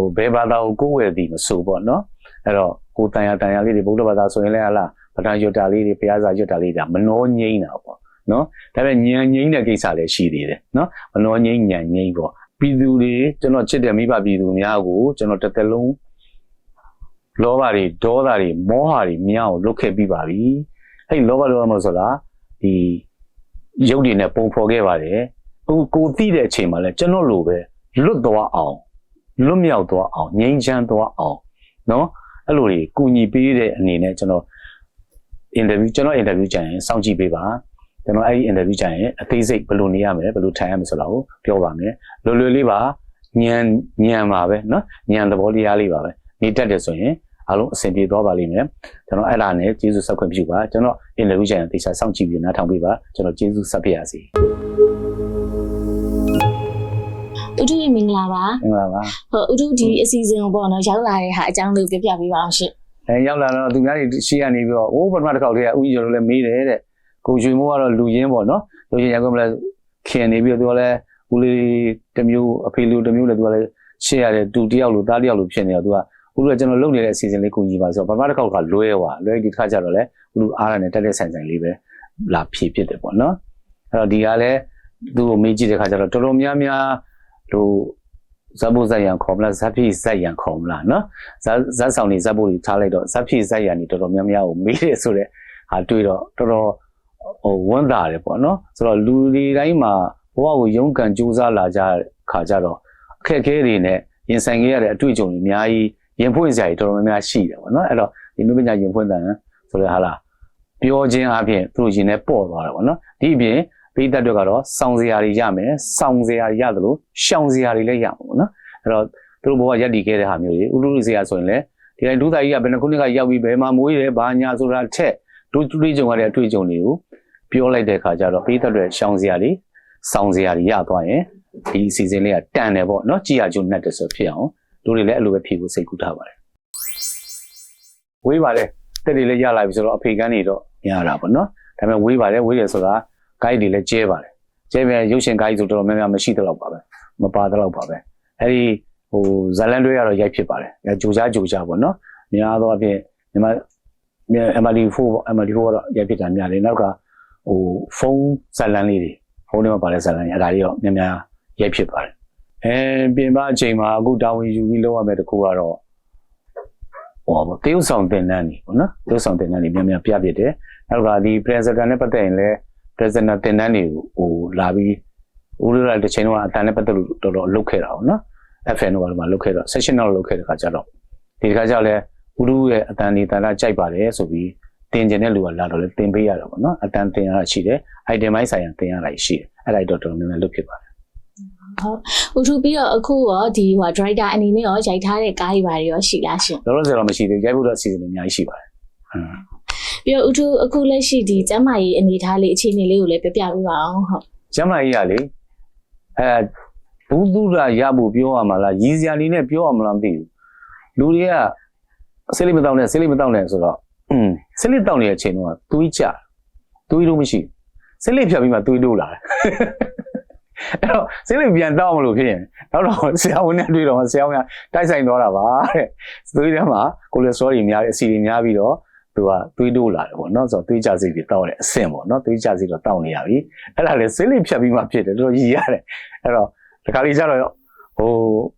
ဟိုဘယ်ဘာသာကိုကိုးဝယ်သည်မဆိုပေါ့နော်အဲ့တော့ကိုတန်ရတန်ရလေးတွေဗုဒ္ဓဘာသာဆိုရင်လည်းဟာလားပဋ္ဌာန်းရွတ်တာလေးတွေဘုရားစာရွတ်တာလေးဒါမနှောငိမ့်တာပေါ့နော်ဒါပေမဲ့ညံငိမ့်တဲ့ကိစ္စလည်းရှိသေးတယ်နော်မနှောငိမ့်ညံငိမ့်ပေါ့ပြည်သူတွေကျွန်တော်ချစ်တဲ့မိဘပြည်သူများကိုကျွန်တော်တစ်သက်လုံးလောဘတွေဒေါသတွေမောဟတွေမြောက်လွတ်ခဲ့ပြီးပါပြီအဲ့လောဘလောဘမဆိုတာဒီရုပ်တွေနဲ့ပုံဖော်ခဲ့ပါတယ်အခုကိုသိတဲ့အချိန်မှာလဲကျွန်တော်လိုပဲလွတ်သွားအောင် လွတ်မြောက်သွားအောင်ငြိမ်းချမ်းသွားအောင်နော်အဲ့လိုတွေကူညီပေးတဲ့အနေနဲ့ကျွန်တော်အင်တာဗျူးကျွန်တော်အင်တာဗျူးကြရင်စောင့်ကြည့်ပေးပါကျွန်တော်အဲ့ဒီအင်တာဗျူးကြရင်အသေးစိတ်ဘယ်လိုနေရမလဲဘယ်လိုထိုင်ရမလဲဆိုတာကိုပြောပါမယ်လွယ်လွယ်လေးပါညံညံပါပဲနော်ညံသဘောတရားလေးပါပဲနေတတ်တယ်ဆိုရင်အားလုံးအဆင်ပြေသွားပါလိမ့်မယ်ကျွန်တော်အဲ့လာနဲ့ကျေးဇူးဆက်ခွင့်ပြုပါကျွန်တော်အင်တာဗျူးကြရင်သေချာစောင့်ကြည့်ပြီးနားထောင်ပေးပါကျွန်တော်ကျေးဇူးဆက်ပြရစီ ဥထုမင်္ဂလာပါမင်္ဂလာပါဟုတ်ဥထုဒီအစီအစဉ်ကိုပေါ့နော်ရောက်လာတဲ့ဟာအကြောင်းလေးကိုပြောပြပေးပါအောင်ရှင်အဲရောက်လာတော့သူများတွေရှေ့ကနေပြီးတော့အိုးပထမတစ်ခေါက်တည်းကဥကြီးကျော်တို့လည်းမေးတယ်တဲ့ကိုရွှေမိုးကတော့လူရင်းပေါ့နော်လူရင်းရောက်မှလည်းခင်နေပြီးတော့သူကလည်းဦးလေးတစ်မျိုးအဖေလူတစ်မျိုးလည်းသူကလည်းရှေ့ရတယ်တူတယောက်လူသားတယောက်လူဖြစ်နေတော့သူကဦးလူကကျွန်တော်လုပ်နေတဲ့အစီအစဉ်လေးကိုကြီးပါဆိုတော့ပထမတစ်ခေါက်ကလွဲသွားလွဲဒီတစ်ခါကျတော့လေဦးလူအားရနဲ့တက်တဲ့ဆိုင်ဆိုင်လေးပဲလာဖြည့်ဖြစ်တယ်ပေါ့နော်အဲ့တော့ဒီကလည်းသူ့ကိုမေးကြည့်တဲ့ခါကျတော့တော်တော်များများ ဟိုဇတ်ဖို့ဇက်ရံခေါ်မလားဇတ်ဖိဇက်ရံခေါ်မလားနော်ဇက်ဇက်ဆောင်နေဇက်ဖို့တွေထားလိုက်တော့ဇက်ဖြည့်ဇက်ရံနေတော်တော်များများကိုမေးတယ်ဆိုတော့ဟာတွေ့တော့တော်တော်ဟိုဝမ်းသာတယ်ပေါ့နော်ဆိုတော့လူတွေတိုင်းမှာဘဝကိုရုန်းကန်ကြိုးစားလာကြခါကြတော့အခက်အခဲတွေနဲ့ရင်ဆိုင်ခဲ့ရတဲ့အတွေ့အကြုံတွေအများကြီးရင်ဖွင့်စရာတွေတော်တော်များများရှိတယ်ပေါ့နော်အဲ့တော့ဒီနုပညာရင်ဖွင့်တယ်ဆိုတော့ဟာလားပြောခြင်းအပြင်သူတို့ရင်ထဲပေါ့သွားတယ်ပေါ့နော်ဒီအပြင် ပိသက်တွေကတော့စောင်းစရာတွေရမယ်စောင်းစရာတွေရတယ်လို့ရှောင်စရာတွေလည်းရမှာပေါ့နော်အဲ့တော့သူတို့ဘဝရက်တည်ခဲ့တဲ့ဟာမျိုးတွေဥလူလူစရာဆိုရင်လည်းဒီတိုင်းဒုသားကြီးကဘယ်နှခုနှစ်ကရောက်ပြီးဘယ်မှာမွေးတယ်ဘာညာဆိုတာထက်ဒုတွေးကြုံရတဲ့အတွေ့အကြုံတွေကိုပြောလိုက်တဲ့အခါကျတော့ပေးသက်တွေရှောင်စရာတွေစောင်းစရာတွေရသွားရင်ဒီအစီအစဉ်လေးကတန်တယ်ပေါ့နော်ကြည်ရကျုံနဲ့တဆိုဖြစ်အောင်လူတွေလည်းအဲ့လိုပဲဖြေဖို့စိတ်ကူးထားပါတယ်ဝေးပါတယ်တက်တွေလည်းရလာပြီဆိုတော့အဖေကန်းနေတော့ရတာပေါ့နော်ဒါပေမဲ့ဝေးပါတယ်ဝေးရဆိုတာ guide တွေလည်းကျဲပါတယ်ကျဲပြန်ရုပ်ရှင် guide ဆိုတော်တော်များများမရှိတော့ပါပဲမပါတော့ပါပဲအဲ့ဒီဟိုဇလန်တွေကတော့ရိုက်ဖြစ်ပါတယ်အဲကြိုကြားကြိုကြားပေါ့နော်များသောအားဖြင့်မြန်မာ MD4 ပေါ့ MD4 ကတော့ရိုက်ဖြစ်တာများတယ်နောက်ကဟိုဖုန်းဇလန်လေးတွေဖုန်းထဲမှာပါတဲ့ဇလန်တွေအဲ့ဒါတွေတော့များများရိုက်ဖြစ်ပါတယ်အဲပြင်ပအချိန်မှာအခုတာဝန်ယူပြီးလုပ်ရမယ့်တစ်ခုကတော့ဟောပေါ့တေးဥဆောင်တင်နန်းနေပေါ့နော်တေးဥဆောင်တင်နန်းနေများများပြပြတယ်နောက်ကဒီ presenter နဲ့ပတ်သက်ရင်လည်း presenter တင်နန်းတွေကိုဟိုလာပြီးဦးရတဲ့ချိန်တော့အတန်နဲ့ပတ်သက်လို့တော်တော်လုပ်ခဲ့တာပေါ့နော် FN တော့မှာလုပ်ခဲ့တော့ session တော့လုပ်ခဲ့တဲ့ခါကျတော့ဒီတစ်ခါကျတော့လဲဦးလူရဲ့အတန်ဒီတန်လာကြိုက်ပါတယ်ဆိုပြီးတင်ကျင်တဲ့လူကလာတော့လဲတင်ပေးရတော့ပေါ့နော်အတန်တင်ရတာရှိတယ် item ပိုင်းဆိုင်ရာတင်ရတာရှိတယ်အဲ့ဒါတော့တော်တော်များများလုပ်ဖြစ်ပါတယ်ဟုတ်ဥထုပြီးတော့အခုရောဒီဟို driver အနေနဲ့ရောရိုက်ထားတဲ့ကားတွေပါရောရှိလားရှင်လောလောဆယ်တော့မရှိသေးဘူးရိုက်ဖို့တော့အစီအစဉ်တွေအများကြီးရှိပါတယ်ဟမ် ပြီးတော့ဥထုအခုလက်ရှိဒီကျမ်းမာရေးအနေထားလေးအခြေအနေလေးကိုလည်းပြောပြပေးပါအောင်ဟုတ်ကျမ်းမာရေးရလေအဲဘူးသူရရဖို့ပြောရမှာလားရည်စရာလေးနဲ့ပြောရမလားမသိဘူးလူတွေကဆေးလိမတောင်းနဲ့ဆေးလိမတောင်းနဲ့ဆိုတော့อืมဆေးလိတောင်းနေတဲ့အချိန်တော့သွေးကြသွေးလို့မရှိဘူးဆေးလိဖြတ်ပြီးမှသွေးလို့လာတယ်အဲ့တော့ဆေးလိပြန်တောင်းမလို့ဖြစ်ရင်နောက်တော့ဆရာဝန်နဲ့တွေ့တော့ဆရာဝန်ကတိုက်ဆိုင်သွားတာပါတဲ့သွေးထဲမှာကိုလက်စထရောတွေများတယ်အဆီတွေများပြီးတော့ သူကသွေးတိုးလာတယ်ပေါ့နော်ဆိုတော့သွေးကြစိတ်တွေတောက်တယ်အဆင့်ပေါ့နော်သွေးကြစိတ်တော့တောက်နေရပြီအဲ့ဒါလေဆေးလိဖြတ်ပြီးမှဖြစ်တယ်တော်တော်ရည်ရတယ်အဲ့တော့ဒီခါလေးကျတော့ဟို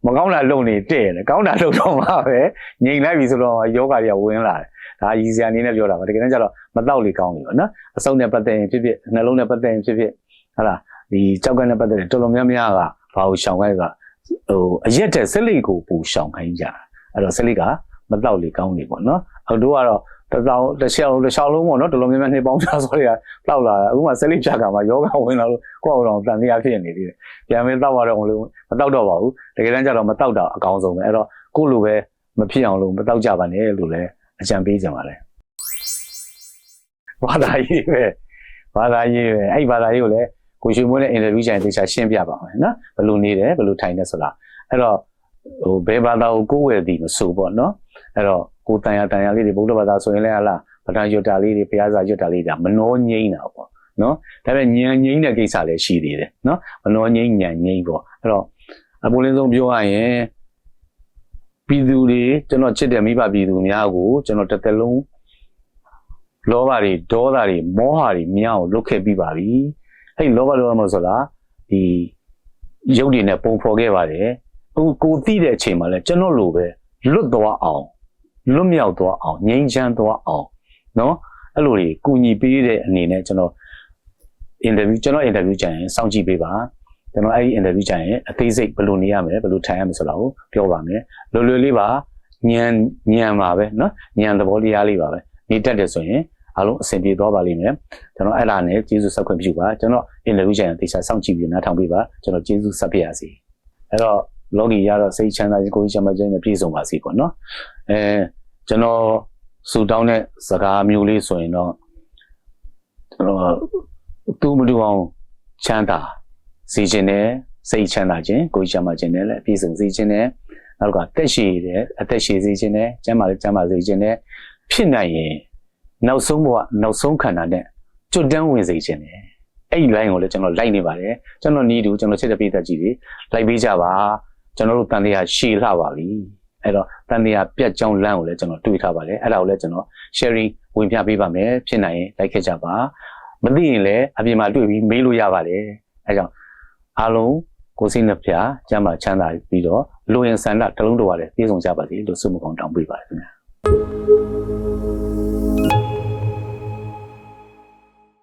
မကောင်းတာလုံနေတဲ့တယ်ကောင်းတာလုံတော့မှပဲငြိမ်လိုက်ပြီဆိုတော့ယောဂတွေကဝင်လာတယ်ဒါရည်စရာအနေနဲ့ပြောတာပါတကယ်တမ်းကျတော့မတော့လေကောင်းလေပေါ့နော်အစုံနဲ့ပတ်သက်ရင်ဖြစ်ဖြစ်နှလုံးနဲ့ပတ်သက်ရင်ဖြစ်ဖြစ်ဟာလားဒီကြောက်ကနဲ့ပတ်သက်ရင်တော်တော်များများကဘာကိုရှောင်ခိုင်းဆိုတာဟိုအရက်တဲ့ဆက်လိတ်ကိုပူရှောင်ခိုင်းကြတာအဲ့တော့ဆက်လိတ်ကမတော့လေကောင်းလေပေါ့နော်အော်တို့ကတော့ တစ်တောင်တစ်ချောင်းတစ်ချောင်းလုံးပေါ့နော်တော်တော်များများနှစ်ပေါင်းများစွာတွေကတောက်လာတာအခုမှဆက်လိတ်ဖြတ်ကမှာယောဂဝင်လာလို့ကိုယ့်အောင်တန်တရားဖြစ်နေသေးတယ်ပြန်မင်းတောက်ရတော့လို့မတောက်တော့ပါဘူးတကယ်တမ်းကျတော့မတောက်တာအကောင်းဆုံးပဲအဲ့တော့ကိုယ့်လိုပဲမဖြစ်အောင်လို့မတောက်ကြပါနဲ့လို့လည်းအကြံပေးကြပါလေဘာသာရေးပဲဘာသာရေးပဲအဲ့ဘာသာရေးကိုလည်းကိုရွှေမိုးနဲ့အင်တာဗျူးကြိုင်သေချာရှင်းပြပါမယ်နော်ဘယ်လိုနေတယ်ဘယ်လိုထိုင်တယ်ဆိုတာအဲ့တော့ဟိုဘယ်ဘာသာကိုကိုးဝယ်သည်မဆိုပေါ့နော်အဲ့တော့ ကိုတန်ရတန်ရလေးတွေဗုဒ္ဓဘာသာဆိုရင်လည်းဟာလားပဋ္ဌာန်းရွတ်တာလေးတွေဘုရားစာရွတ်တာလေးဒါမနှောငိမ့်တာပေါ့နော်ဒါပေမဲ့ညံငိမ့်တဲ့ကိစ္စလည်းရှိသေးတယ်နော်မနှောငိမ့်ညံငိမ့်ပေါ့အဲ့တော့အပူလင်းဆုံးပြောရရင်ပြည်သူတွေကျွန်တော်ချစ်တဲ့မိဘပြည်သူများကိုကျွန်တော်တစ်သက်လုံးလောဘတွေဒေါသတွေမောဟတွေမြအောင်လုတ်ခဲ့ပြီးပါပြီအဲ့ဒီလောဘဒေါသမောဟဆိုတာဒီရုပ်တွေနဲ့ပုံဖော်ခဲ့ပါတယ်အခုကိုသိတဲ့အချိန်မှာလဲကျွန်တော်လိုပဲလွတ်သွားအောင် လွတ်မြောက်သွားအောင်ငြိမ်းချမ်းသွားအောင်နော်အဲ့လိုတွေကူညီပေးတဲ့အနေနဲ့ကျွန်တော်အင်တာဗျူးကျွန်တော်အင်တာဗျူးကြရင်စောင့်ကြည့်ပေးပါကျွန်တော်အဲ့ဒီအင်တာဗျူးကြရင်အသေးစိတ်ဘယ်လိုနေရမလဲဘယ်လိုထိုင်ရမလဲဆိုတာကိုပြောပါမယ်လွယ်လွယ်လေးပါညံညံပါပဲเนาะညံသဘောတရားလေးပါပဲနေတတ်တယ်ဆိုရင်အားလုံးအဆင်ပြေသွားပါလိမ့်မယ်ကျွန်တော်အဲ့ဒါနဲ့ကျေးဇူးဆက်ခွင့်ပြုပါကျွန်တော်အင်တာဗျူးကြရင်တေချာစောင့်ကြည့်ပြီးနားထောင်ပေးပါကျွန်တော်ကျေးဇူးဆက်ပြရစီအဲ့တော့ လောကီရတော့စိတ်ချမ်းသာခြင်းကိုယ်ကြီးချမ်းသာခြင်းနဲ့ပြည့်စုံပါစေပေါ့နော်အဲကျွန်တော်ဆူတောင်းတဲ့စကားမျိုးလေးဆိုရင်တော့ကျွန်တော်သူ့မတူအောင်ချမ်းသာစေခြင်းနဲ့စိတ်ချမ်းသာခြင်းကိုယ်ကြီးချမ်းသာခြင်းနဲ့လည်းပြည့်စုံစေခြင်းနဲ့နောက်ကတက်ရှိတယ်အသက်ရှိစေခြင်းနဲ့ကျမ်းမာလည်းကျမ်းမာစေခြင်းနဲ့ဖြစ်နိုင်ရင်နောက်ဆုံးဘဝနောက်ဆုံးခန္ဓာနဲ့ကျွတ်တန်းဝင်စေခြင်းနဲ့အဲ့ဒီ line ကိုလည်းကျွန်တော်လိုက်နေပါတယ်ကျွန်တော်နီးတူကျွန်တော်ချစ်တဲ့ပိသက်ကြီးတွေလိုက်ပေးကြပါ ကျွန်တော်တို့တန်တရားရှည်လှပါပြီအဲ့တော့တန်တရားပြတ်ကြောင်းလမ်းကိုလည်းကျွန်တော်တွေးထားပါတယ်အဲ့ဒါကိုလည်းကျွန်တော် sharing ဝင်ပြပေးပါမယ်ဖြစ်နိုင်ရင်လိုက်ခဲ့ကြပါမသိရင်လည်းအပြင်မှာတွေ့ပြီးမေးလို့ရပါတယ်အဲကြောင့်အားလုံးကိုယ်စိတ်နှပြကျမ်းမာချမ်းသာပြီးတော့လူရင်ဆန္ဒတစ်လုံးတော်ရတယ်ပြည့်စုံကြပါစေလို့ဆုမကောင်းတောင်းပေးပါတယ်ခင်ဗျာ